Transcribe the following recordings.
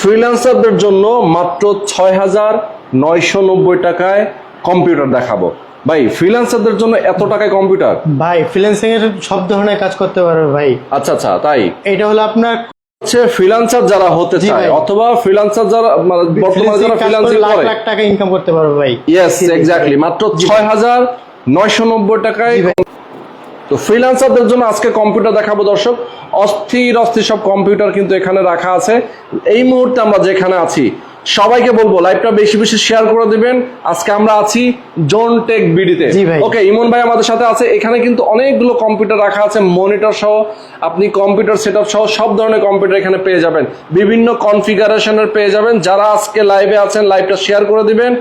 ফ্রিল্যান্সারদের জন্য মাত্র ছয় হাজার নয়শো নব্বই টাকায় কম্পিউটার দেখাবো। ভাই ফ্রিল্যান্সারদের জন্য এত টাকায় কম্পিউটার? ভাই ফ্রিল্যান্সিং এর সব ধরনের কাজ করতে পারবে ভাই। আচ্ছা আচ্ছা তাই? এটা হলো আপনার হচ্ছে ফ্রিল্যান্সার যারা হতে চায় অথবা ফ্রিল্যান্সার যারা মানে বর্তমানে যারা ফ্রিল্যান্সিং করে লাখ টাকা ইনকাম করতে পারবে ভাই। ইয়েস এক্স্যাক্টলি মাত্র ছয় হাজার নয়শো নব্বই টাকায় জি ভাই। তো ফ্রিল্যান্সারদের জন্য আজকে কম্পিউটার দেখাবো দর্শক। অস্থির অস্থির সব কম্পিউটার কিন্তু এখানে রাখা আছে। এই মুহূর্তে আমরা যেখানে আছি সবাইকে বলব লাইভটা বেশি বেশি শেয়ার করে দিবেন। আজকে আমরা আছি জোন টেক বিডিতে ওকে ইমন ভাই আমাদের সাথে আছে। এখানে কিন্তু অনেকগুলো কম্পিউটার রাখা আছে মনিটর সহ। আপনি কম্পিউটার সেটআপ সহ সব ধরনের কম্পিউটার এখানে পেয়ে যাবেন। বিভিন্ন কনফিগারেশনের পেয়ে যাবেন। যারা আজকে লাইভে আছেন লাইভটা শেয়ার করে দিবেন।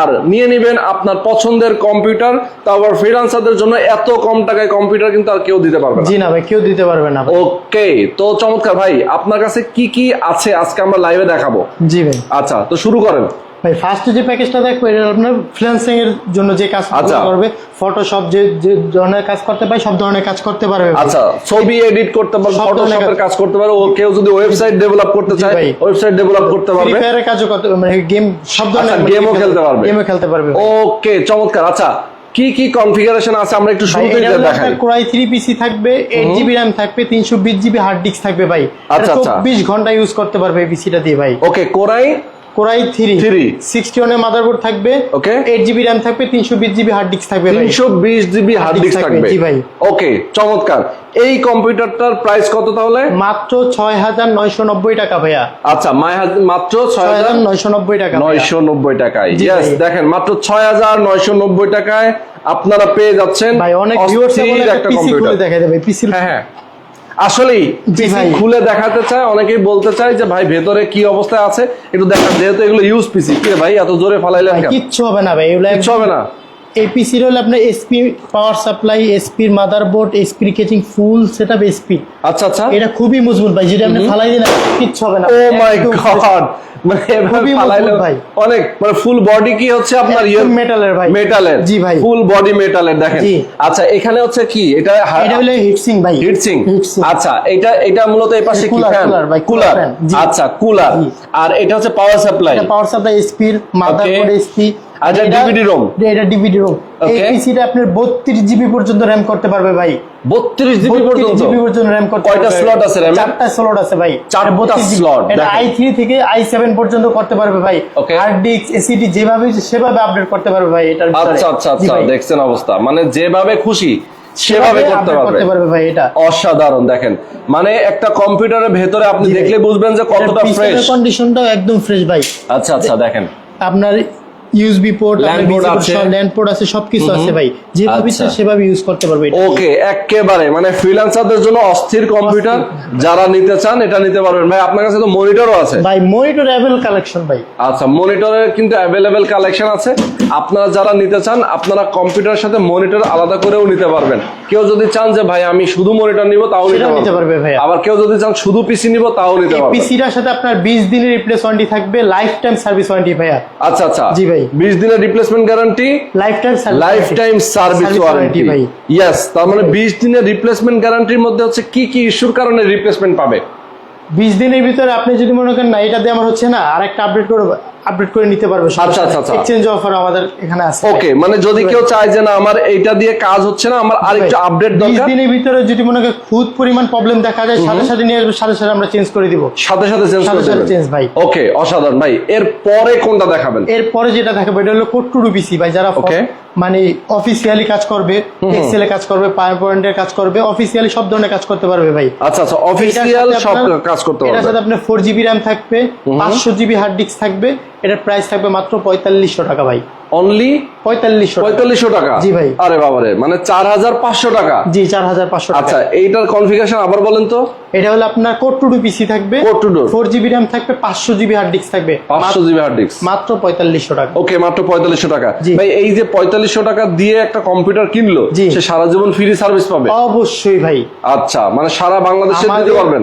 আর নিয়ে নেবেন আপনার পছন্দের কম্পিউটার তারপর ফ্রিল্যান্সারদের জন্য এত কম টাকায় কম্পিউটার কিন্তু আর কেউ দিতে পারবে না। জি না ভাই কেউ দিতে পারবে না। ওকে তো চমৎকার ভাই আপনার কাছে কি কি আছে আজকে আমরা লাইভে দেখাবো? জি ভাই। আচ্ছা তো শুরু করেন। ভাই ফার্স্ট যে প্যাকেজটা দেখব এটা আপনার ফ্রিল্যান্সিং এর জন্য যে কাজ আচ্ছা। করবে ফটোশপ যে যে ধরনের কাজ করতে পারে সব ধরনের কাজ করতে পারবে আচ্ছা ছবি এডিট করতে পারবে ধরনের ফটোশপের কাজ- করতে পারবে ও কেউ যদি ওয়েবসাইট ডেভেলপ করতে চায় ওয়েবসাইট ডেভেলপ করতে ফ্রি ফায়ারের কাজও করতে মানে গেম সব ধরনের আচ্ছা, গেমও খেলতে পারবে। গেমও খেলতে পারবে ওকে চমৎকার। আচ্ছা কি কি কনফিগারেশন আছে? আমরা একটু ভাই, শুরুতেই দেখাই। কোরাই থ্রি পিসি থাকবে এইট জিবি র্যাম থাকবে তিনশো বিশ জিবি হার্ড ডিস্ক থাকবে ভাই। আচ্ছা, আচ্ছা। চব্বিশ ঘণ্টা ইউজ করতে পারবে এই পিসিটা দিয়ে ভাই। Okay core i core i three Three। Sixty ওয়ানের মাদারবোর্ড থাকবে Okay. এইট জিবি র্যাম থাকবে তিনশো বিশ জিবি হার্ড ডিস্ক থাকবে তিনশো বিশ জিবি হার্ড ডিস্ক থাকবে, জি ভাই। ওকে চমৎকার। এই কম্পিউটারটার প্রাইস কত তাহলে? মাত্র ছয় হাজার নয়শো নব্বই টাকা ভাইয়া। আচ্ছা মাত্র ছয় হাজার নয়শো নব্বই টাকা নয়শো নব্বই টাকায়। ইয়েস দেখেন মাত্র ছয় হাজার নয়শো নব্বই টাকায় আপনারা পেয়ে যাচ্ছেন ভাই অনেক ভিউয়ার্স একটা পিসি কম্পিউটার। দেখা যাবে পিসির হ্যাঁ হ্যাঁ। আসলেই জি পিসি খুলে দেখাতে চায় অনেকেই বলতে চায় যে ভাই ভেতরে কি অবস্থায় আছে? একটু দেখা যেহেতু এগুলো ইউজ পিসি। কি ভাই এত জোরে ফালাইলেন কেন? কিচ্ছু হবে না ভাই এগুলো কিচ্ছু হবে না? এই পিসির হলো আপনার এসপি পাওয়ার সাপ্লাই এসপির মাদারবোর্ড এসপির কেচিং ফুল সেটআপ এসপি আচ্ছা আচ্ছা। এটা খুবই মজবুত ভাই যেটা আপনি ফালাই দিন কিচ্ছু হবে না। ও মাই গড মানে এভাবে খুবই মজবুত ফালাইলে ভাই। অনেক মানে ফুল বডি কি হচ্ছে আপনার ইয়ে? একদম মেটালের ভাই। মেটালের জি ভাই। ফুল বডি মেটালের দেখেন। আচ্ছা এখানে হচ্ছে কি? এটা এটা হলো হিটসিং ভাই। হিটসিং আচ্ছা এটা এটা মূলত এই পাশে কি ফ্যান ভাই, কুলার আচ্ছা কুলার আর এটা হচ্ছে পাওয়ার সাপ্লাই পাওয়ার সাপ্লাই এসপির মাদারবোর্ড এসপি এটা DVD ROM? এটা ডিভিডি রোম এই পিসিটা আপনার 32 জিবি পর্যন্ত র‍্যাম করতে পারবে ভাই। বত্রিশ জিবি 32 পর্যন্ত? জিবি পর্যন্ত র‍্যাম করতে কয়টা slot আছে RAM-এ? চারটা স্লট আছে ভাই। চারটা 32 slot, এটা দেখেন। i3 থেকে i7 পর্যন্ত করতে পারবে ভাই. হার্ড ডিস্ক এসিডি যেভাবে সেভাবে আপডেট করতে পারবে ভাই এটার আচ্ছা আচ্ছা আচ্ছা দেখছেন অবস্থা। মানে যেভাবে খুশি সেভাবে করতে পারবে। করতে পারবে ভাই এটা। অসাধারণ দেখেন। মানে একটা কম্পিউটারের ভেতরে আপনি দেখলে বুঝবেন যে কতটা ফ্রেশ কন্ডিশনটাও একদম ফ্রেশ ভাই। আচ্ছা আচ্ছা দেখেন। আপনার ইউএসবি পোর্ট LAN port আছে। ল্যান্ড পোর্ট আছে সবকিছু আছে ভাই। যেভাবে। ইচ্ছা সেভাবে ইউজ করতে পারবে ওকে একেবারে। মানে ফ্রিল্যান্সারদের জন্য অস্থির কম্পিউটার যারা নিতে চান এটা নিতে পারবেন। ভাই আপনার কাছে তো মনিটরও আছে। ভাই মনিটর অ্যাভেল কালেকশন ভাই। আচ্ছা মনিটরের কিন্তু অ্যাভেলেবেল কালেকশন আছে। আপনারা যারা নিতে চান আপনারা কম্পিউটারের সাথে মনিটর আলাদা করেও নিতে পারবেন। কেউ যদি চান যে ভাই আমি শুধু মনিটর নিব তাও নিতে পারবে। ভাইয়া। আবার কেউ যদি চান শুধু পিসি নিব তাও নিতে এই পারবেন পিসিটার সাথে আপনার 20 দিনের রিপ্লেস ওয়ারেন্টি থাকবে লাইফ টাইম সার্ভিস ওয়ারেন্টি ভাইয়া। আচ্ছা আচ্ছা। জি ভাই। বিশ দিনের replacement guarantee life time life time service warranty ভাই। ইয়েস তার মানে বিশ দিনের রিপ্লেসমেন্ট গ্যারান্টির মধ্যে হচ্ছে কি কি ইস্যুর কারণে রিপ্লেসমেন্ট পাবে? 20 দিনের ভিতরে আপনি যদি মনে করেন না এটা দিয়ে আমার হচ্ছে না আরেকটা আপডেট করে আপডেট করে নিতে পারবে আচ্ছা, আচ্ছা, আচ্ছা। এক্সচেঞ্জ অফার আমাদের এখানে আছে। ওকে মানে যদি কেউ চায় যে না আমার এইটা দিয়ে কাজ হচ্ছে না আমার আরেকটু আপডেট 20 দরকার। দিনের ভিতরে যদি মনে করেন খুদ পরিমাণ প্রবলেম দেখা যায় সাথে সাথে নিয়ে আসবে সাথে সাথে আমরা চেঞ্জ করে দিব। সাথে সাথে চেঞ্জ করে সাথে চেঞ্জ ভাই। ওকে অসাধারণ। ভাই এর পরে কোনটা দেখাবেন? এরপরে যেটা দেখাবো এটা হলো কোড টু পিসি ভাই যারা Okay. মানে অফিসিয়ালি কাজ করবে এক্সেলে কাজ করবে পাওয়ার পয়েন্টের কাজ করবে অফিসিয়ালি সব ধরনের কাজ করতে পারবে ভাই। আচ্ছা আচ্ছা অফিসিয়াল সব কাজ করতে এটার পারবে। সাথে আপনার ফোর জিবি র্যাম থাকবে পাঁচশো জিবি হার্ড ডিস্ক থাকবে এটার প্রাইস থাকবে মাত্র পঁয়তাল্লিশশো টাকা ভাই। অনলি পঁয়তাল্লিশশো পঁয়তাল্লিশশো টাকা? জি ভাই। আরে বাবারে মানে চার হাজার পাঁচশো টাকা? জি চার হাজার পাঁচশো আচ্ছা এইটার কনফিগারেশন আবার বলেন তো। এটা হলো আপনার কোড টু পিসি থাকবে। To door। Four GB RAM থাকবে পাঁচশো জিবি হার্ড ডিস্ক থাকবে। পাঁচশো জিবি হার্ড ডিস্ক মাত্র পঁয়তাল্লিশশো টাকা। ওকে মাত্র পঁয়তাল্লিশশো টাকা। জি। ভাই এই যে পঁয়তাল্লিশশো টাকা দিয়ে একটা কম্পিউটার কিনলো। সে সারা জীবন ফ্রি সার্ভিস পাবে? অবশ্যই ভাই। আচ্ছা মানে সারা বাংলাদেশে দিতে পারবেন?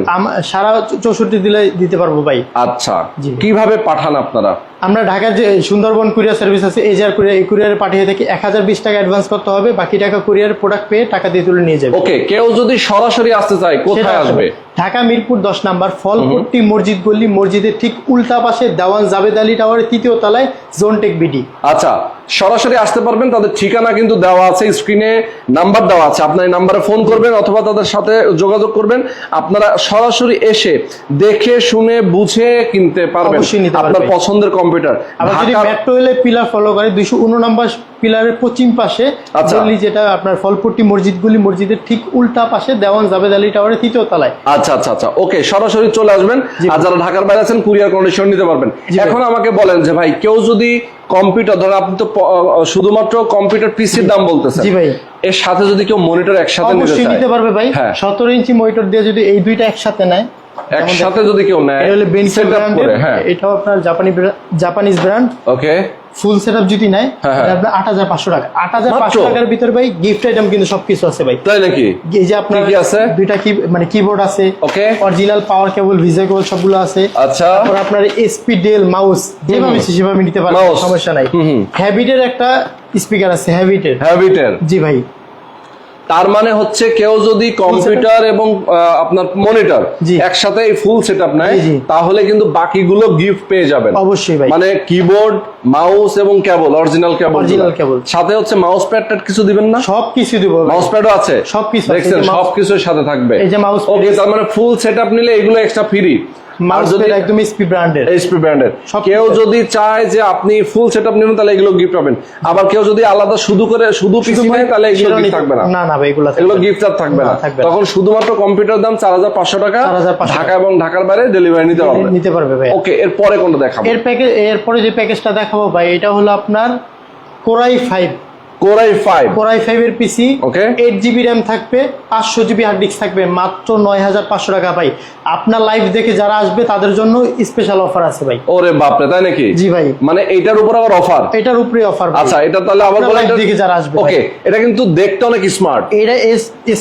সারা চৌষট্টি দিলে দিতে পারব ভাই। আচ্ছা। কীভাবে পাঠান আপনারা? আমরা ঢাকার যে সুন্দরবন কুরিয়ার সার্ভিস আছে এজার কুরিয়ার এই কুরিয়ারে পাঠিয়ে থাকি এক হাজার বিশ টাকা অ্যাডভান্স করতে হবে। বাকি টাকা কুরিয়ার প্রোডাক্ট পেয়ে টাকা দিয়ে তুলে নিয়ে যাবে। ওকে কেউ যদি সরাসরি আসতে চায় কোথায় আসবে? ঢাকা মিরপুর দশ নাম্বার ফলপট্টি মসজিদ গল্লি মসজিদের ঠিক উল্টা পাশে দেওয়ান জাবেদ আলী টাওয়ারের তৃতীয় তলায় জোনটেক বিডি। আচ্ছা সরাসরি আসতে পারবেন তাদের ঠিকানা কিন্তু দেওয়া আছে স্ক্রিনে নাম্বার দেওয়া আছে। আপনার এই নাম্বারে ফোন করবেন অথবা তাদের সাথে যোগাযোগ করবেন। আপনারা সরাসরি এসে দেখে শুনে বুঝে কিনতে পারবেন আপনার পছন্দের কম্পিউটার। আবার যদি মেট্রো রেলের পিলার ফলো করে দুইশো উননম্বর পিলারের পশ্চিম পাশে আচ্ছা। গল্লি যেটা আপনার ফলপট্টি মসজিদগুলি মসজিদের ঠিক উল্টা পাশে দেওয়ান জাবেদ আলী টাওয়ারের তৃতীয় তলায়। আচ্ছা আচ্ছা আচ্ছা। ওকে সরাসরি চলে আসবেন। আর যারা ঢাকার বাইরে আছেন কুরিয়ার কন্ডিশন নিতে পারবেন। এখন আমাকে বলেন যে ভাই কেউ যদি কম্পিউটার ধরেন আপনি তো শুধুমাত্র কম্পিউটার পিসির দাম বলতেছেন। জি ভাই। এর সাথে যদি কেউ মনিটর একসাথে নিতে চায়। নিতে পারবে ভাই। হ্যাঁ। সতেরো ইঞ্চি মনিটর দিয়ে যদি এই দুইটা একসাথে নেয় একসাথে যদি কেউ নেয় এটা হলো বেনসেল সেট ব্র্যান্ডের করে হ্যাঁ। এটাও আপনার জাপানি Japanese brand okay full set যদি নেয় তাহলে হ্যাঁ। আপনার আট হাজার পাঁচশো টাকা। আট হাজার পাঁচশো মাত্র? টাকার ভিতরে ভাই গিফট আইটেম কিন্তু সবকিছু আছে ভাই। তাই নাকি? এই যে আপনার কি আছে? দুইটা কি মানে কিবোর্ড আছে ওকে অরিজিনাল পাওয়ার কেবল ভিজা কেবল সবগুলো আছে। আচ্ছা। তারপর আপনার এসপি ডেল মাউস যেভাবে সেভাবে নিতে পারবেন সমস্যা নাই। হ্যাবিটের একটা স্পিকার আছে হ্যাবিটের হ্যাবিটের জি ভাই। তার মানে হচ্ছে কেউ যদি কম্পিউটার এবং আপনার মনিটর। একসাথে ফুল সেট আপ নেয়। তাহলে কিন্তু বাকিগুলো গিফট পেয়ে যাবেন। অবশ্যই ভাই। মানে কিবোর্ড মাউস এবং cable original cable Original cable। সাথে হচ্ছে মাউস প্যাড ট্যাড কিছু দিবেন না? সব কিছু দিব মাউস প্যাডও আছে। সবকিছু। দেখছেন সবকিছুর সাথে থাকবে। এই যে মাউস ওকে তার মানে ফুল সেটআপ নিলে এগুলো এক্সট্রা ফ্রি আর মাউস যদি প্যাড একদম এসপি ব্র্যান্ডের এইচপি ব্র্যান্ডের কেউ যদি চায় যে আপনি ফুল সেটআপ নেবেন তাহলে এগুলো গিফট পাবেন। আবার কেউ যদি আলাদা শুধু করে শুধু পিসি নেয় তাহলে এগুলো গিফট থাকবে না। না না ভাই এগুলো এগুলো গিফট আর থাকবে না। তখন শুধুমাত্র কম্পিউটার দাম চার হাজার পাঁচশো টাকা। 4,500 ঢাকা এবং ঢাকার বাইরে ডেলিভারি নিতে পারবে। নিতে পারবে ভাই। ওকে এর পরে কোনটা দেখাবো? এর প্যাকেজ এরপরে যে প্যাকেজটা দেখাবো ভাই এটা হলো আপনার core i five core i five core i five এর পিসি. এইট জিবি র্যাম থাকবে পাঁচশো জিবি হার্ড ডিস্ক থাকবে মাত্র নয় হাজার পাঁচশো টাকা ভাই। আপনার লাইভ দেখে যারা আসবে তাদের জন্য স্পেশাল অফার আছে ভাই। ওরে তাই নাকি? জি ভাই। মানে এইটার উপর আবার অফার এটার উপরে অফার আচ্ছা এটা তাহলে আবার বলেন দেখে যারা আসবে ওকে এটা কিন্তু দেখতে অনেক স্মার্ট এটা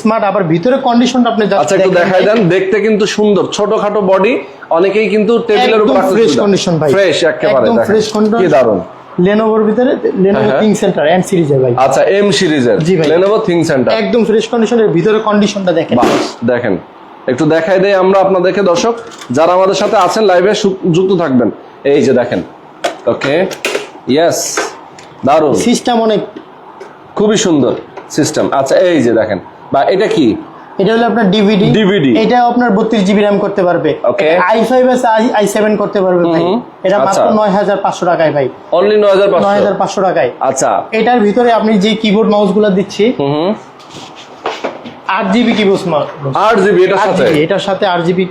স্মার্ট আবার ভিতরে কন্ডিশনটা আপনি আচ্ছা একটু দেখাই দেন দেখতে কিন্তু সুন্দর। ছোটখাটো বডি অনেকেই কিন্তু টেবিলের উপর fresh condition ভাই। ফ্রেশ একেবারে একদম fresh condition। কি দারুণ লেনোভোর ভিতরে লেনোভো। কিং সেন্টার এন্ড সিরিজের ভাই। আচ্ছা এম সিরিজের জি ভাই। লেনোভো থিং সেন্টার একদম ফ্রেশ কন্ডিশনের ভিতরে কন্ডিশনটা দেখেন। দেখেন। একটু দেখাই দেই আমরা আপনাদেরকে দর্শক। যারা আমাদের সাথে আছেন লাইভে যুক্ত থাকবেন। এই যে দেখেন। ওকে ইয়েস দারুণ সিস্টেম অনেক খুবই সুন্দর সিস্টেম আচ্ছা এই যে দেখেন। বা এটা কি? এটা হলো আপনার ডিভিডি ডিভিডি এটা আপনার বত্রিশ জিবি র্যাম করতে পারবে। ওকে আই ফাইভ আছে আই সেভেন করতে পারবে ভাই। এটা আচ্ছা। মাত্র নয় হাজার পাঁচশো টাকায় ভাই। অনলি নয় হাজার নয় পাঁচশো হাজার পাঁচশো টাকায়। আচ্ছা। এটার ভিতরে আপনি যে কিবোর্ড মাউসগুলো দিচ্ছি হুম। হুম কিবোর্ড মাউস আট এটার সাথে? এটার সাথে আট জিবি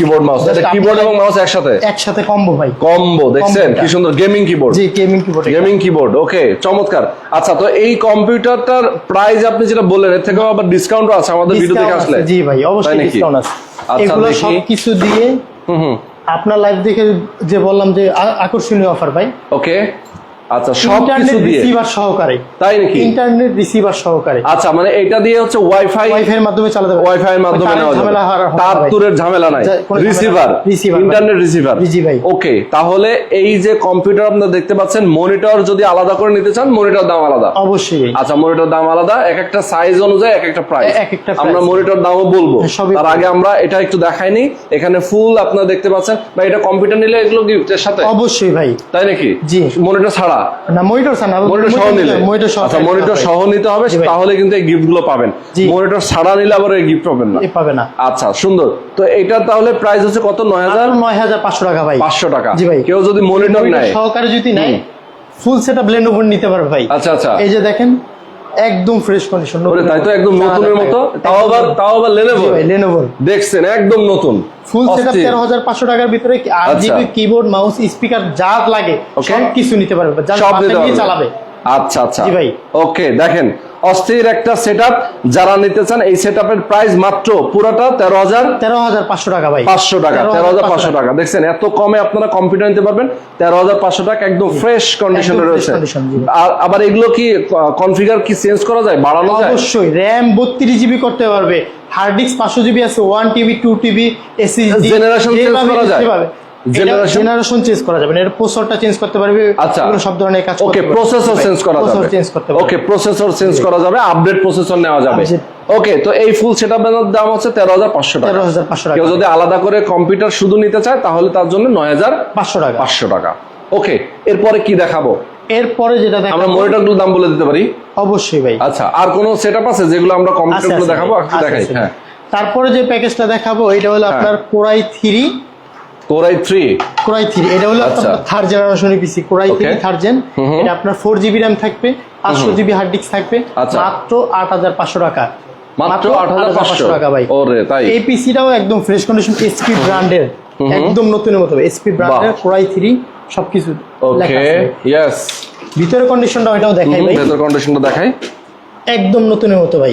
কিবোর্ড মাউস এটা কিবোর্ড এবং মাউস একসাথে? একসাথে কম্বো ভাই। কম্বো দেখছেন? কি সুন্দর গেমিং কিবোর্ড জি gaming keyboard gaming keyboard okay চমৎকার। আচ্ছা তো এই কম্পিউটারটার প্রাইস আপনি যেটা বললেন এর থেকেও আবার ডিসকাউন্টও আছে আমাদের ভিডিও আসলে। জি ভাই অবশ্যই? ডিসকাউন্ট আছে। আচ্ছা, এগুলো সব কিছু দিয়ে হুম হুম। আপনার লাইভ দেখে যে বললাম যে আকর্ষণীয় অফার ভাই। ওকে আচ্ছা সব কিছু দিয়ে। রিসিভার সহকারে। তাই নাকি? ইন্টারনেট রিসিভার সহকারে। আচ্ছা মানে এটা দিয়ে হচ্ছে ওয়াইফাই ওয়াইফাই এর মাধ্যমে চালাতে পারবে। ওয়াইফাই এর মাধ্যমে নেওয়া যাবে। ঝামেলা তার ভাই। ঝামেলা নাই। রিসিভার ইন্টারনেট রিসিভার জি, ভাই। ওকে তাহলে এই যে কম্পিউটার আপনারা দেখতে পাচ্ছেন মনিটর যদি আলাদা করে নিতে চান মনিটর দাম আলাদা। অবশ্যই আচ্ছা মনিটর দাম আলাদা এক একটা সাইজ অনুযায়ী এক একটা প্রাইস আমরা মনিটর দামও বলব। হ্যাঁ, তার আগে আমরা এটা একটু দেখাইনি। এখানে ফুল আপনারা দেখতে পাচ্ছেন। বা এটা কম্পিউটার নিলে এগুলো গিফটের সাথে? অবশ্যই ভাই। তাই নাকি? জি। মনিটর ছাড়া? না মনিটর সহ নিলে। মনিটর সহ আচ্ছা মনিটর সহ নিতে হবে তাহলে কিন্তু এই গিফটগুলো পাবেন। মনিটর ছাড়া নিলে আবার এই গিফট পাবেন না। পাবে না। আচ্ছা সুন্দর। তো এটা তাহলে প্রাইস হচ্ছে কত? নয় হাজার? নয় হাজার পাঁচশো টাকা ভাই। পাঁচশো টাকা। জি ভাই। কেউ যদি মনিটর নেয়। সহকারে যদি নেয় ফুল সেটা আপ লেনোভো নিতে পারবে ভাই। আচ্ছা আচ্ছা। এই যে দেখেন একদম ফ্রেশ কন্ডিশন ওরে তাই তো একদম নতুনের মতো? তাও আবার তাও আবার লেনোভো লেনোভো দেখছেন একদম নতুন। ফুল সেট আপ অস্থির। তেরো হাজার পাঁচশো টাকার ভিতরে আট আচ্ছা। জিবি কিবোর্ড মাউস স্পিকার যা লাগে. সব কিছু নিতে পারবে। যা চালাবে। আচ্ছা আচ্ছা। জি ভাই। ওকে দেখেন অস্থির একটা সেটআপ যারা নিতে চান এই সেটআপের প্রাইস মাত্র পুরোটা তেরো হাজার তেরো হাজার পাঁচশো টাকা ভাই। পাঁচশো টাকা তেরো হাজার পাঁচশো টাকা। দেখছেন এত কমে আপনারা কম্পিউটার নিতে পারবেন তেরো হাজার পাঁচশো টাকা একদম ফ্রেশ কন্ডিশনে রয়েছে। আর আবার এগুলো কি কনফিগার কি চেঞ্জ করা যায় বাড়ানো যায়? অবশ্যই র্যাম বত্রিশ জিবি করতে পারবে। হার্ড ডিস্ক পাঁচশো জিবি আছে ওয়ান টিবি টু টিবি এসি জেনারেশন change করা যায়? জেনারেশন চেঞ্জ করা যাবে না। এর প্রসেসরটা চেঞ্জ করতে পারবে আচ্ছা। সব ধরনের কাজ ওকে প্রসেসর চেঞ্জ করা যাবে। প্রসেসর চেঞ্জ করতে পারবে। ওকে প্রসেসর চেঞ্জ করা যাবে আপডেট প্রসেসর নেওয়া যাবে। ওকে তো এই ফুল সেটআপের দাম হচ্ছে তেরো হাজার পাঁচশো টাকা। তেরো হাজার পাঁচশো টাকা। কেউ যদি আলাদা করে কম্পিউটার শুধু নিতে চায় তাহলে তার জন্য নয় হাজার পাঁচশো টাকা। পাঁচশো টাকা ওকে এরপরে কি দেখাবো? এরপরে যেটা আমরা দেখাবো মনিটরগুলোর দাম বলে দিতে পারি। অবশ্যই ভাই। আচ্ছা আর কোন সেটআপ আছে যেগুলো আমরা কম্পিউটার আছে, গুলো আছে, দেখাবো? একটু দেখাই হ্যাঁ। তারপরে যে প্যাকেজটা দেখাবো এটা হলো হ্যাঁ। আপনার core i three core i three core i three এটা হলো আচ্ছা। Third generation PC core i three third gen. এটা আপনার ফোর জিবি র্যাম থাকবে পাঁচশো জিবি হার্ড ডিস্ক থাকবে আচ্ছা। মাত্র আট হাজার পাঁচশো টাকা। মাত্র আট হাজার পাঁচশো। টাকা ভাই। ওরে তাই? এই পিসিটাও একদম ফ্রেশ কন্ডিশন এসপি ব্র্যান্ডের একদম নতুনের মতো এসপি ব্র্যান্ডের কোরাই থ্রি সবকিছু লেখা আছে। ইয়েস ভিতরে কন্ডিশনটা এটাও দেখাই ভাই। ভেতর কন্ডিশনটা দেখাই। একদম নতুনের মতো ভাই।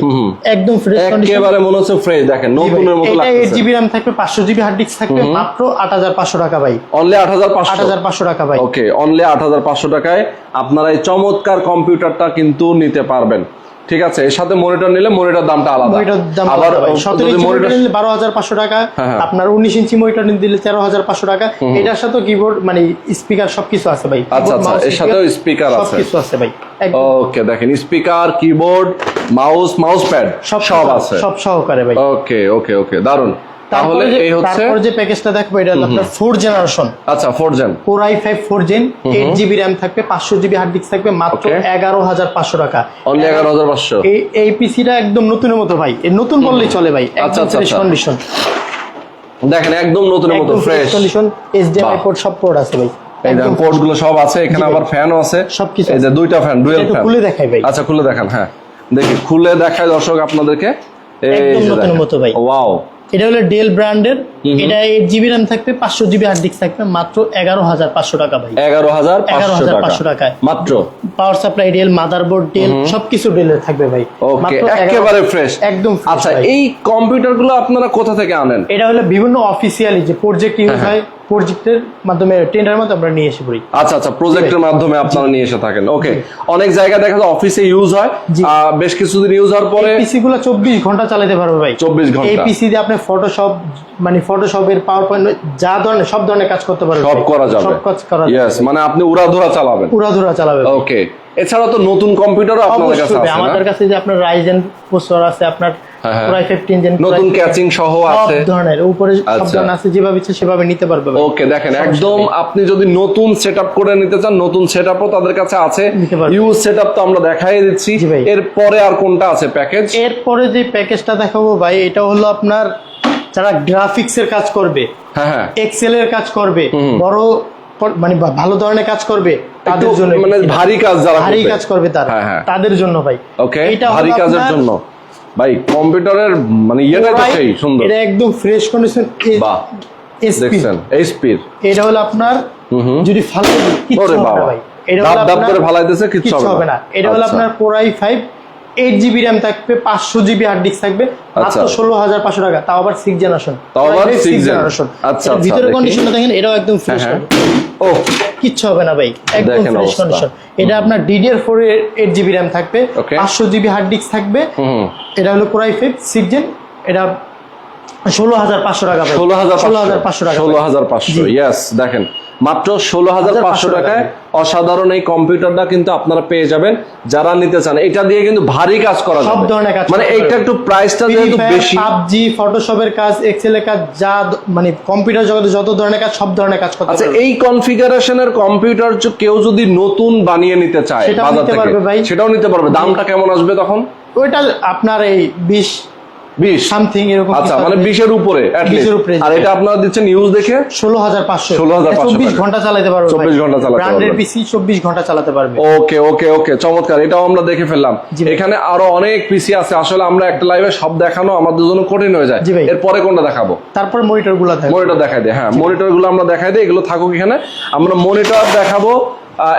একদম ফ্রেশ কন্ডিশন একেবারে মনে হচ্ছে ফ্রেশ দেখেন নতুনের মতো এটা এইট লাগতেছে জিবি RAM থাকবে পাঁচশো জিবি হার্ড ডিস্ক থাকবে মাত্র আট হাজার পাঁচশো টাকা ভাই। অনলি আট হাজার আট পাঁচশো হাজার পাঁচশো টাকা ভাই। ওকে অনলি আট হাজার পাঁচশো টাকায় আপনারা এই চমৎকার কম্পিউটারটা কিন্তু নিতে পারবেন। ঠিক আছে এর সাথে মনিটর নিলে মনিটর দামটা আলাদা। মনিটর দাম আবার সতেরো যদি ইঞ্চি মনিটর নিলে বারো হাজার পাঁচশো টাকা হ্যাঁ, হ্যাঁ। আপনার উনিশ ইঞ্চি মনিটর দিলে তেরো হাজার পাঁচশো টাকা। এটার সাথে কিবোর্ড মানে স্পিকার সবকিছু আছে ভাই। আচ্ছা, আচ্ছা, এর সাথেও স্পিকার আছে। সবকিছু আছে ভাই ওকে দেখেন speaker keyboard mouse mouse pad সব সব আছে। সব সহকারে ভাই। ওকে ওকে ওকে দারুণ তাহলে এই হচ্ছে তারপর যে প্যাকেজটা দেখব এটা আপনার জেনারেশন আচ্ছা জেন জেন জিবি থাকবে পাঁচশো জিবি হার্ড ডিস্ক থাকবে মাত্র Okay. এগারো হাজার পাঁচশো টাকা। অনলি এগারো হাজার পাঁচশো। এই এই পিসিটা একদম নতুনের মতো ভাই। এই নতুন বললেই চলে ভাই। আচ্ছা, আচ্ছা, ফ্রেশ আচ্ছা। কন্ডিশন দেখেন একদম নতুনের মতো ফ্রেশ কন্ডিশন পোর্ট সব পোর্ট আছে ভাই। একদম পোর্টগুলো সব আছে এখানে আবার ফ্যানও আছে। সবকিছু এই যে দুইটা ফ্যান ডুয়েল ফ্যান খুলে দেখাই ভাই। আচ্ছা খুলে দেখান হ্যাঁ। দেখি খুলে দেখায় দর্শক আপনাদেরকে। একদম নতুনের মতো ভাই। ওয়াও এটা হলো ডেল ব্র্যান্ডের এটা এইট জিবি র্যাম থাকবে পাঁচশো জিবি হার্ড ডিস্ক থাকবে মাত্র এগারো হাজার পাঁচশো টাকা ভাই। এগারো হাজার পাঁচশো 11,500 টাকা টাকায়। মাত্র? Power supply Dell motherboard Dell সবকিছু ডেলে থাকবে ভাই। মাত্র একেবারে ফ্রেশ একদম আচ্ছা এই কম্পিউটারগুলো আপনারা কোথা থেকে আনেন? এটা হলো বিভিন্ন অফিসিয়ালি যে প্রজেক্ট ইউজ হ্যাঁ, হয় প্রজেক্টের মাধ্যমে টেন্ডার মধ্যে আমরা নিয়ে এসে পড়ি। আচ্ছা আচ্ছা প্রজেক্টের মাধ্যমে আপনারা নিয়ে এসে থাকেন। ওকে অনেক জায়গায় দেখা যায় অফিসে ইউজ হয়। বেশ কিছুদিন ইউজ হওয়ার পরে পিসি গুলো চব্বিশ ঘণ্টা চালাতে পারবে ভাই। 24 ঘণ্টা। এই পিসি দিয়ে আপনি ফটোশপ মানে ফটোশপের পাওয়ার পয়েন্ট যা ধরনের সব ধরনের কাজ করতে পারবে সব করা যাবে। সব কাজ করা ইয়েস মানে আপনি উড়াধুরা চালাবেন। উড়াধুরা চালাবেন ওকে এছাড়া তো নতুন কম্পিউটারও আপনাদের কাছে আছে আমাদের কাছে যে আপনার রাইজেন প্রসেসর আছে আপনার হ্যাঁ, হ্যাঁ। প্রায় ফিফটিন জেন নতুন ক্যাচিং সহ সব ধরনের। উপরে সব আচ্ছা। ধরনের আছে যেভাবে ইচ্ছে সেভাবে নিতে পারবে ওকে দেখেন একদম আপনি যদি নতুন সেটআপ করে নিতে চান নতুন সেটআপও তাদের কাছে আছে। ইউজ সেটআপ তো আমরা দেখাই দিচ্ছি। এরপরে আর কোনটা আছে প্যাকেজ এরপরে যে প্যাকেজটা দেখাবো ভাই এটা হলো আপনার যারা গ্রাফিক্স এর কাজ করবে হ্যাঁ হ্যাঁ। এক্সেল এর কাজ করবে বড় মানে ভালো ধরনের কাজ করবে তাদের জন্য মানে ভারী কাজ যারা ভারী কাজ করবে তারা। হ্যাঁ, হ্যাঁ। তাদের জন্য ভাই। ওকে এটা ভারী কাজের জন্য। ভাই কম্পিউটারের মানে ইয়েটা তো সেই সুন্দর। এটা একদম ফ্রেশ কন্ডিশন বাহ দেখছেন এসপি এটা হলো আপনার যদি ফালাই কিছু হবে ভাই। এটা হলো হলো দাপ আপনার করে ফালাইতেছে কিছু হবে না। এটা হলো আচ্ছা। আপনার core i five eight GB RAM থাকবে পাঁচশো জিবি হার্ড ডিস্ক থাকবে মাত্র আচ্ছা। ষোলো হাজার পাঁচশো টাকা। তাও আবার সিক্স জেনারেশন তাও আবার six gen। জেনারেশন আচ্ছা, আচ্ছা, ভিতরে। কন্ডিশনটা দেখেন এটাও একদম ফ্রেশ হ্যাঁ ও কিচ্ছু হবে না ভাই একদম ফ্রেশ কন্ডিশন এটা আপনার DDR four eight GB RAM থাকবে. পাঁচশো জিবি হার্ড ডিস্ক থাকবে। এটা হলো কোরাই ফাইভ সিক্স জেন এটা ষোলো হাজার পাঁচশো টাকা ষোলো হাজার ষোলো হাজার পাঁচশো টাকা ষোলো হাজার পাঁচশো। ইয়েস দেখেন। মাত্র ষোলো হাজার পাঁচশো টাকায় অসাধারণ এই কম্পিউটারটা কিন্তু আপনারা পেয়ে যাবেন। যারা নিতে চান এটা দিয়ে কিন্তু ভারী কাজ করা সব ধরনের কাজ মানে এইটা একটু প্রাইসটা যেহেতু বেশি। পাবজি ফটোশপের কাজ এক্সেল এর কাজ যা মানে কম্পিউটার জগতে যত ধরনের কাজ সব ধরনের কাজ করতে আচ্ছা এই কনফিগারেশনের কম্পিউটার কেউ যদি নতুন বানিয়ে নিতে চায় সেটাও বাজার নিতে থেকে পারবে ভাই। সেটাও নিতে পারবে। দামটা কেমন আসবে তখন? ওইটা আপনার এই বিশ সামথিং এরকম আচ্ছা মানে উপরে এর উপরে। আর এটা আপনারা দিচ্ছেন নিউজ দেখে? ষোলো হাজার পাঁচশো। 16,500 চব্বিশ টাকা। ঘণ্টা চালাতে পারবে 24 ঘণ্টা চালাতে ব্র্যান্ডের পিসি চব্বিশ ঘণ্টা চালাতে পারবে। ওকে ওকে ওকে চমৎকার। এটাও আমরা দেখে ফেললাম। এখানে আরও অনেক পিসি আছে। আসলে আমরা একটা লাইভে সব দেখানো আমাদের জন্য কঠিন হয়ে যায়। এরপরে কোনটা দেখাবো? তারপর মনিটরগুলা মনিটর দেখাই দিই হ্যাঁ মনিটরগুলো আমরা দেখাই দিই এগুলো থাকুক এখানে। আমরা মনিটর দেখাবো।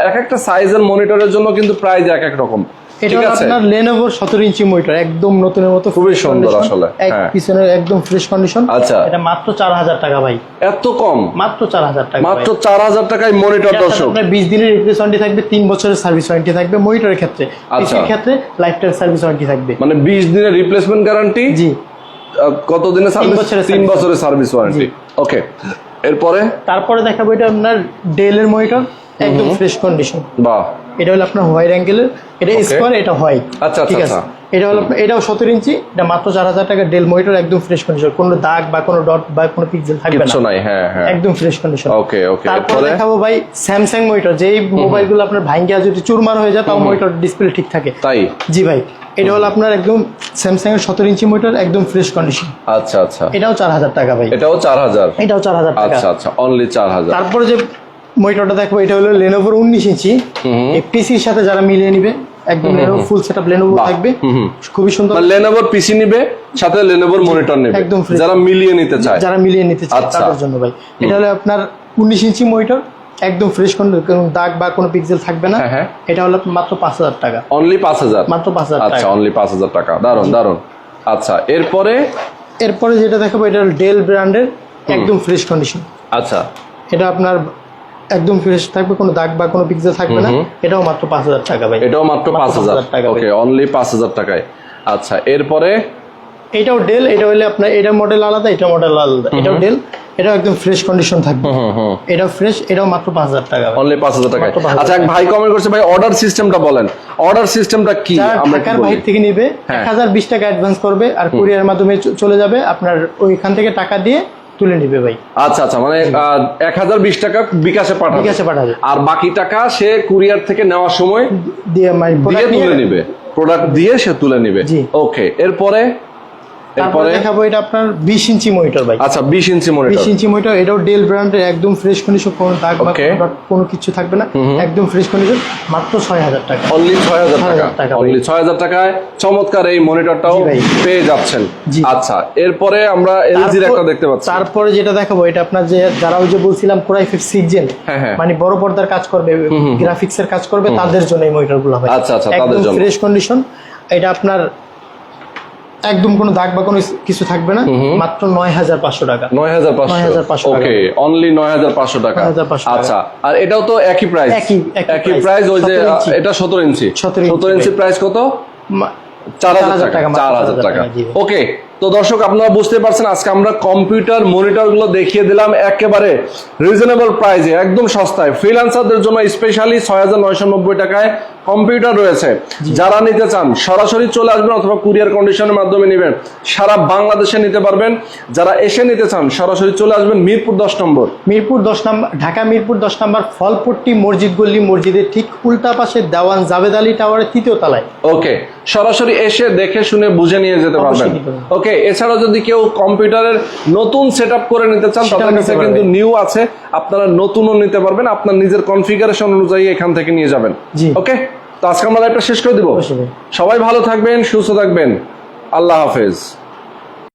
এক একটা সাইজের মনিটরের জন্য কিন্তু প্রাইস এক এক রকম। এটা আপনার লেনোভোর সতেরো ইঞ্চি মনিটর একদম নতুনের মতো খুবই সুন্দর আসলে, এক হ্যাঁ। পিছনের একদম ফ্রেশ কন্ডিশন আচ্ছা। এটা মাত্র চার হাজার টাকা ভাই। এত কম? মাত্র চার হাজার টাকা মাত্র ভাই। চার হাজার টাকায় মনিটর দর্শক। আপনার বিশ দিনের রিপ্লেস ওয়ারেন্টি থাকবে তিন বছরের সার্ভিস ওয়ারেন্টি থাকবে মনিটরের ক্ষেত্রে। আচ্ছা। পিসির ক্ষেত্রে লাইফ টাইম সার্ভিস ওয়ারেন্টি থাকবে। মানে বিশ দিনের রিপ্লেসমেন্ট গ্যারান্টি জি। কত দিনের সার্ভিস বছরের তিন বছরের সার্ভিস ওয়ারেন্টি ওকে এরপরে? তারপরে দেখাবো এটা আপনার ডেলের মনিটর একদম ফ্রেশ কন্ডিশন বাহ। এটা হলো আপনার হোয়াইট অ্যাঙ্গেলের এটা. স্কোয়ার এটা হোয়াইট আচ্ছা, আচ্ছা, ঠিক আছে? আচ্ছা। এটা হলো আপনার- এটাও সতেরো ইঞ্চি এটা মাত্র চার হাজার টাকা ডেল মনিটর একদম ফ্রেশ কন্ডিশন কোনো দাগ বা কোনো ডট বা কোনো পিক্সেল থাকবে না। হ্যাঁ হ্যাঁ। একদম ফ্রেশ কন্ডিশন ওকে ওকে তারপরে দেখাবো ভাই স্যামসাং মনিটর যেই মোবাইলগুলো আপনার ভাঙ্গিয়া যদি চুরমার হয়ে যায় তাও মনিটর ডিসপ্লে ঠিক থাকে। তাই? জি ভাই এটা হলো আপনার একদম স্যামসাং এর সতেরো ইঞ্চি মনিটর একদম ফ্রেশ কন্ডিশন আচ্ছা আচ্ছা। এটাও চার হাজার টাকা ভাই। এটাও চার হাজার? এটাও চার হাজার টাকা। আচ্ছা আচ্ছা অনলি চার হাজার। তারপরে যে মনিটরটা দেখব এটা হলো লেনোভোর উনিশ ইঞ্চি। এই পিসির সাথে যারা মিলিয়ে নিবে একদম লেনোভো ফুল সেটআপ লেনোভো থাকবে। খুবই সুন্দর। লেনোভোর পিসি নিবে সাথে লেনোভোর মনিটর নেবে। একদম যারা মিলিয়ে নিতে চায়। যারা মিলিয়ে নিতে চায় আচ্ছা। তাদের জন্য ভাই। এটা হলো আপনার উনিশ ইঞ্চি মনিটর একদম ফ্রেশ কোনো দাগ বা কোনো পিক্সেল থাকবে না। হ্যাঁ, হ্যাঁ। এটা হলো মাত্র পাঁচ হাজার টাকা। অনলি পাঁচ হাজার? মাত্র পাঁচ হাজার আচ্ছা অনলি পাঁচ হাজার টাকা। দারুণ দারুণ আচ্ছা এরপরে? এরপরে যেটা দেখাবো এটা ডেল ব্র্যান্ডের একদম ফ্রেশ কন্ডিশন আচ্ছা। এটা আপনার একদম ফ্রেশ থাকবে কোনো দাগ বা কোনো পিক্সেল থাকবে না। এটাও মাত্র পাঁচ হাজার টাকা ভাই। এটাও মাত্র পাঁচ হাজার। টাকা ওকে অনলি পাঁচ হাজার টাকায়। আচ্ছা এরপরে? এটাও ডেল এটা হলে আপনার এটা মডেল আলাদা এটা মডেল আলাদা। এটাও ডেল এটাও একদম ফ্রেশ কন্ডিশন থাকবে। এটাও ফ্রেশ এটাও মাত্র পাঁচ হাজার টাকা ভাই। অনলি পাঁচ হাজার 5,000 আচ্ছা এক ভাই কমেন্ট করছে ভাই অর্ডার সিস্টেমটা বলেন। অর্ডার সিস্টেমটা কি? আমরা ঢাকার বলি। থেকে নিবে হ্যাঁ। এক হাজার বিশ টাকা অ্যাডভান্স করবে আর কুরিয়ার মাধ্যমে চলে যাবে। আপনার ওইখান থেকে টাকা দিয়ে তুলে নিবে ভাই। আচ্ছা আচ্ছা মানে এক হাজার বিশ টাকা বিকাশে পাঠাবে। বিকাশে পাঠাবে। আর বাকি টাকা সে কুরিয়ার থেকে নেওয়ার সময় দিয়ে মানে তুলে নিবে। প্রোডাক্ট দিয়ে সে তুলে নিবে। ওকে এরপরে তারপরে এরপরে দেখাবো এটা আপনার বিশ ইঞ্চি মনিটর ভাই আচ্ছা বিশ ইঞ্চি বিশ মনিটর ইঞ্চি মনিটর এটাও ডেল ব্র্যান্ডের একদম ফ্রেশ কন্ডিশন কোনো দাগ বা কোনো কিছু থাকবে না। একদম ফ্রেশ কন্ডিশন মাত্র ছয় হাজার টাকা। অনলি ছয় হাজার টাকা 6,000 টাকা। অনলি ছয় হাজার টাকায় চমৎকার এই মনিটরটাও পেয়ে যাচ্ছেন। আচ্ছা এরপরে আমরা এলজির একটা দেখতে পাচ্ছি। তারপরে যেটা দেখাবো এটা আপনার যে যারা ওই যে বলছিলাম কোরাই ফিফ সিক্স জেন। মানে বড় পর্দার কাজ করবে গ্রাফিক্স এর কাজ করবে তাদের জন্য এই মনিটরগুলো আচ্ছা, আচ্ছা, তাদের জন্য। ফ্রেশ কন্ডিশন এটা আপনার একদম কোনো দাগ বা কোনো কিছু থাকবে না। মাত্র নয় হাজার পাঁচশো টাকা। নয় হাজার পাঁচশো 9,500 টাকা। ওকে অনলি নয় হাজার পাঁচশো টাকা। 9,500 টাকা। আচ্ছা আর এটাও তো একই প্রাইস একই-। প্রাইস ওই যে এটা সতেরো ইঞ্চি। 17 ইঞ্চি সতেরো ইঞ্চি প্রাইস কত? চার হাজার 4,000 টাকা। চার হাজার টাকা, ওকে তো দর্শক আপনারা বুঝতে পারছেন আজকে আমরা কম্পিউটার মনিটরগুলো দেখিয়ে দিলাম একেবারে রিজনেবল প্রাইসে একদম সস্তায়। ফ্রিল্যান্সারদের জন্য স্পেশালি ছয় হাজার নয়শো নব্বই টাকায় কম্পিউটার রয়েছে। যারা নিতে চান সরাসরি চলে আসবেন অথবা কুরিয়ার কন্ডিশনের মাধ্যমে নেবেন। সারা বাংলাদেশে নিতে পারবেন। যারা এসে নিতে চান সরাসরি চলে আসবেন মিরপুর দশ নম্বর। মিরপুর দশ নম্বর ঢাকা মিরপুর দশ নম্বর ফলপট্টি মসজিদ গল্লি মসজিদের ঠিক উল্টা পাশে দেওয়ান জাভেদ আলী টাওয়ারের তৃতীয় তলায়। ওকে সরাসরি এসে দেখে শুনে বুঝে নিয়ে যেতে পারবেন। ওকে এছাড়া যদি কেউ কম্পিউটারের নতুন সেট করে নিতে চান তাদের কাছে কিন্তু নিউ আছে। আপনারা নতুনও নিতে পারবেন আপনার নিজের কনফিগারেশন অনুযায়ী এখান থেকে নিয়ে যাবেন। জি। ওকে তো আজকে আমরা লাইভটা শেষ করে দিব। সবাই ভালো থাকবেন সুস্থ থাকবেন। আল্লাহ হাফেজ।